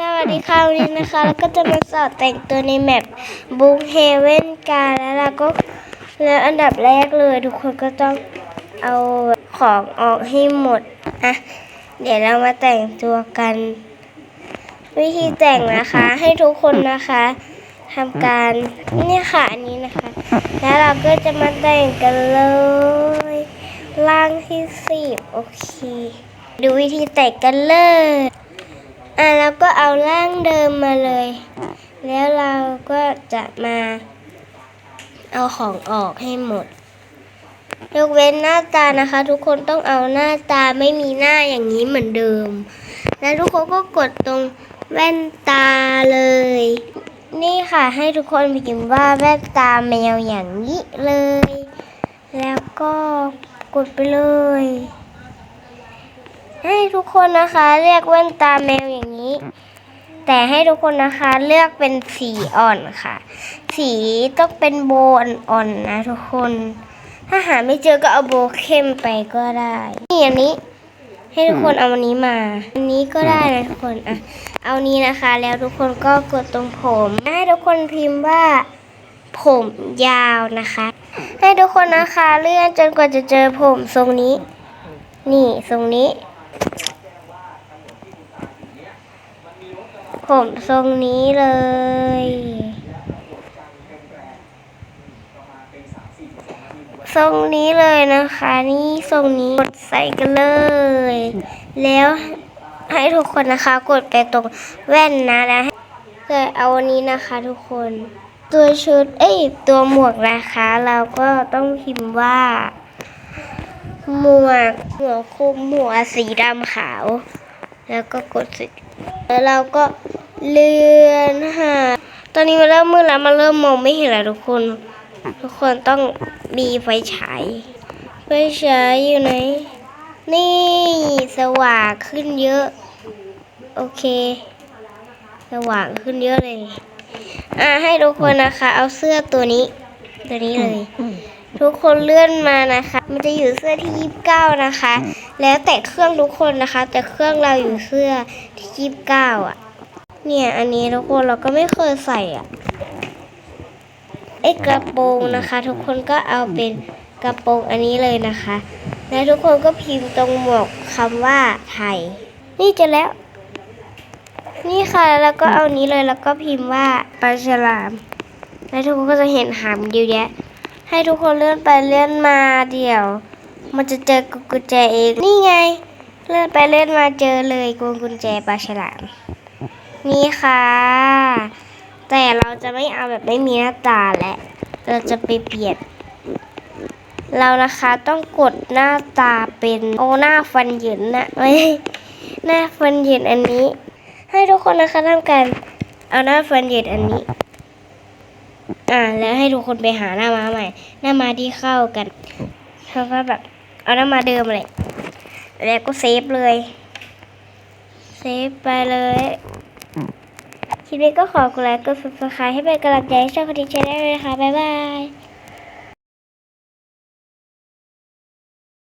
สวัสดีค่ะวันนี้นะคะแล้วก็จะมาสอนแต่งตัวในแมปบุ๊กเฮเว่นกันแล้วเราก็แล้วอันดับแรกเลย ทุกคนก็ต้องเอาของออกให้หมดอะเดี๋ยวเรามาแต่งตัวกัน วิธีแต่งนะคะให้ทุกคนนะคะทำการนี่ค่ะอันนี้นะคะ แล้วเราก็จะมาแต่งกันเลยล่างที่สิบโอเค ดูวิธีแต่งกันเลย อะแล้วก็เอาร่างเดิมมาเลย แล้วเราก็จะมา เอาของออกให้หมดยกเว้นหน้าตานะคะ ทุกคนต้องเอาหน้าตาไม่มีหน้าอย่างนี้เหมือนเดิม แล้วทุกคนก็กดตรงแว่นตาเลย นี่ค่ะ ให้ทุกคนพิมพ์ว่าแว่นตาแมวอย่างนี้เลย แล้วก็กดไปเลย ให้ทุกคนนะคะเรียกแว่นตาแมวอย่างนี้ แต่ให้ทุกคนนะคะเลือกเป็นสีอ่อนค่ะ สีต้องเป็นโบอ่อนๆนะทุกคน ถ้าหาไม่เจอก็เอาโบเข้มไปก็ได้นี่อันนี้ ให้ทุกคนเอาอันนี้มา อันนี้ก็ได้นะทุกคนอะเอานี้นะคะ แล้วทุกคนก็กดตรงผมให้ทุกคนพิมพ์ว่าผมยาวนะคะ ให้ทุกคนนะคะเลื่อนจนกว่าจะเจอผมทรงนี้ นี่ทรงนี้ ผมทรงนี้เลย ทรงนี้เลยนะคะ นี่ทรงนี้กดใส่กันเลย แล้วให้ทุกคนนะคะ กดไปตรงแว่นนะแล้วใส่เอาวันนี้นะคะทุกคน ตัวชุด เอ้ย ตัวหมวกนะคะ เราก็ต้องพิมพ์ว่าหมวกหัวคลุมหัวสีดำขาว แล้วก็กดสิ แล้วเราก็เลื่อนหา ตอนนี้มันเริ่มมืดแล้วมันเริ่มมองไม่เห็นแล้วทุกคน ทุกคนต้องมีไฟฉาย ไฟฉายอยู่ไหน นี่สว่างขึ้นเยอะ โอเค สว่างขึ้นเยอะเลย อะให้ทุกคนนะคะ เอาเสื้อตัวนี้ ตัวนี้เลย ทุกคนเลื่อนมานะคะ มันจะอยู่เสื้อที่ยี่สิบเก้านะคะ แล้วแต่เครื่องทุกคนนะคะ แต่เครื่องเราอยู่เสื้อที่ยีบเก้าอะ เนี่ยอันนี้ทุกคนเราก็ไม่เคยใส่อะไอกระโปรงนะคะ ทุกคนก็เอาเป็นกระโปรงอันนี้เลยนะคะ แล้วทุกคนก็พิมพ์ตรงหมวกคำว่าไทย นี่จะแล้ว นี่ค่ะแล้วก็เอานี้เลยแล้วก็พิมพ์ว่าปลาฉลาม แล้วทุกคนก็จะเห็นหางเยอะแยะให้ทุกคนเลื่อนไปเลื่อนมาเดี๋ยว มันจะเจอกุญแจเอง นี่ไง เลื่อนไปเลื่อนมาเจอเลยกุญกุญแจปลาฉลาม นี่ค่ะ แต่เราจะไม่เอาแบบไม่มีหน้าตาและ เราจะไปเปลี่ยน เรานะคะต้องกดหน้าตาเป็นโอหน้าฟันเหยินนะไม่หน้าฟันเหยินอันนี้ ให้ทุกคนนะคะทำการเอาหน้าฟันเหยินอันนี้อ่าแล้วให้ทุกคนไปหาหน้ามาใหม่ หน้ามาที่เข้ากันแล้วก็แบบ เอาหน้ามาเดิมเลย แล้วก็เซฟเลย เซฟไปเลยคลิปนี้ก็ขอกดไลค์กด subscribe ให้เป็นกำลังใจให้ช่องคดีชแนลด้วยนะคะ บ๊ายบาย